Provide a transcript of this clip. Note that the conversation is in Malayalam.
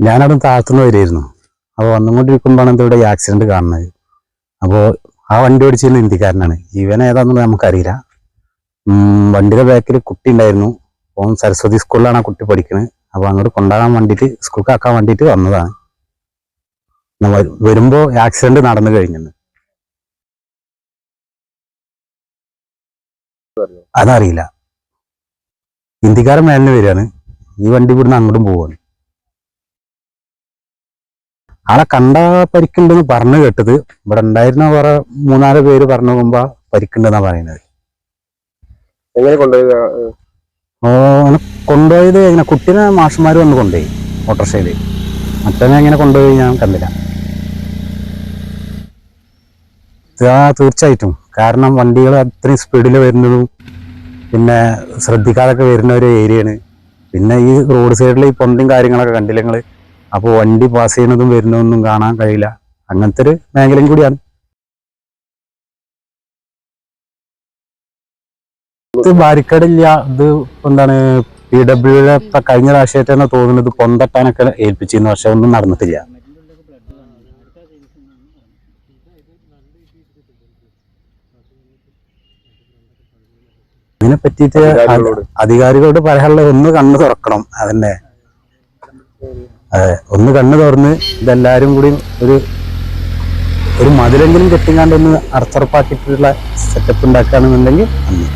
ഞാനവിടെ താഴ്ത്തുനിന്ന് വരികയായിരുന്നു അപ്പോൾ വന്നുകൊണ്ടിരിക്കുമ്പോഴാണ് ഇവിടെ ഈ ആക്സിഡന്റ് കാണുന്നത്. അപ്പോൾ ആ വണ്ടി ഓടിച്ചിരുന്ന ഹിന്ദിക്കാരനാണ്. ഇവൻ ഏതാണെന്നുള്ളത് നമുക്കറിയില്ല. വണ്ടിയുടെ ബാക്കിൽ കുട്ടി ഉണ്ടായിരുന്നു. അപ്പം സരസ്വതി സ്കൂളിലാണ് ആ കുട്ടി പഠിക്കുന്നത് അപ്പോൾ അങ്ങോട്ട് കൊണ്ടാകാൻ വേണ്ടിയിട്ട് സ്കൂൾക്ക് ആക്കാൻ വേണ്ടിയിട്ട് വന്നതാണ്. എന്നാ വ- വരുമ്പോ ആക്സിഡന്റ് നടന്നു കഴിഞ്ഞെന്ന് അതറിയില്ല. ഹിന്ദിക്കാരൻ മേലിന് വരികയാണ്. ഈ വണ്ടി ഇവിടുന്ന് അങ്ങോട്ടും പോവാണ്. ആളെ കണ്ട പരിക്കുണ്ടെന്ന് പറഞ്ഞു കേട്ടത് ഇവിടെ ഉണ്ടായിരുന്ന കുറെ മൂന്നാൽ പേര് പറഞ്ഞു പോകുമ്പോ പരിക്കുണ്ടെന്നാ പറയുന്നത്. എങ്ങനെ കൊണ്ടുപോയി ഓ കൊണ്ടുപോയത് എങ്ങനെ? കുട്ടീനെ മാഷന്മാർ വന്ന് കൊണ്ടുപോയി ഓട്ടോറിക്ഷയിൽ. മറ്റവനെ എങ്ങനെ കൊണ്ടുപോയി ഞാൻ കണ്ടില്ല. തീർച്ചയായിട്ടും. കാരണം വണ്ടികൾ അത്രയും സ്പീഡിൽ വരുന്നതും പിന്നെ ശ്രദ്ധിക്കാതൊക്കെ വരുന്ന ഒരു ഏരിയയാണ് പിന്നെ ഈ റോഡ് സൈഡിൽ ഈ പൊന്തും കാര്യങ്ങളൊക്കെ കണ്ടില്ല നിങ്ങൾ? അപ്പോൾ വണ്ടി പാസ് ചെയ്യുന്നതും വരുന്നതൊന്നും കാണാൻ കഴിയില്ല. അങ്ങനത്തെ ഒരു മേഖലയും കൂടിയാണ്. ഇത് ബാരിക്കേഡില്ല ഇത് എന്താണ് പി ഡബ്ല്യുടെ ഇപ്പൊ കഴിഞ്ഞ പ്രാവശ്യമായിട്ട് തന്നെ തോന്നുന്നത് പൊന്തട്ടാനൊക്കെ ഏൽപ്പിച്ചിരുന്നു പക്ഷെ ഒന്നും നടന്നിട്ടില്ല. ഇതിനെ പറ്റിയിട്ട് അധികാരികളോട്. അധികാരികളോട് പറയാനുള്ളത് ഒന്ന് കണ്ണു തുറക്കണം അതന്നെ. അതെ ഒന്ന് കണ്ണ് തുറന്ന് ഇതെല്ലാരും കൂടി ഒരു ഒരു മതിലെങ്കിലും കെട്ടിങ്ങാണ്ട് ഒന്ന് അടച്ചുറപ്പാക്കിയിട്ടുള്ള സെറ്റപ്പ് ഉണ്ടാക്കുകയാണെന്നുണ്ടെങ്കിൽ നന്ദി.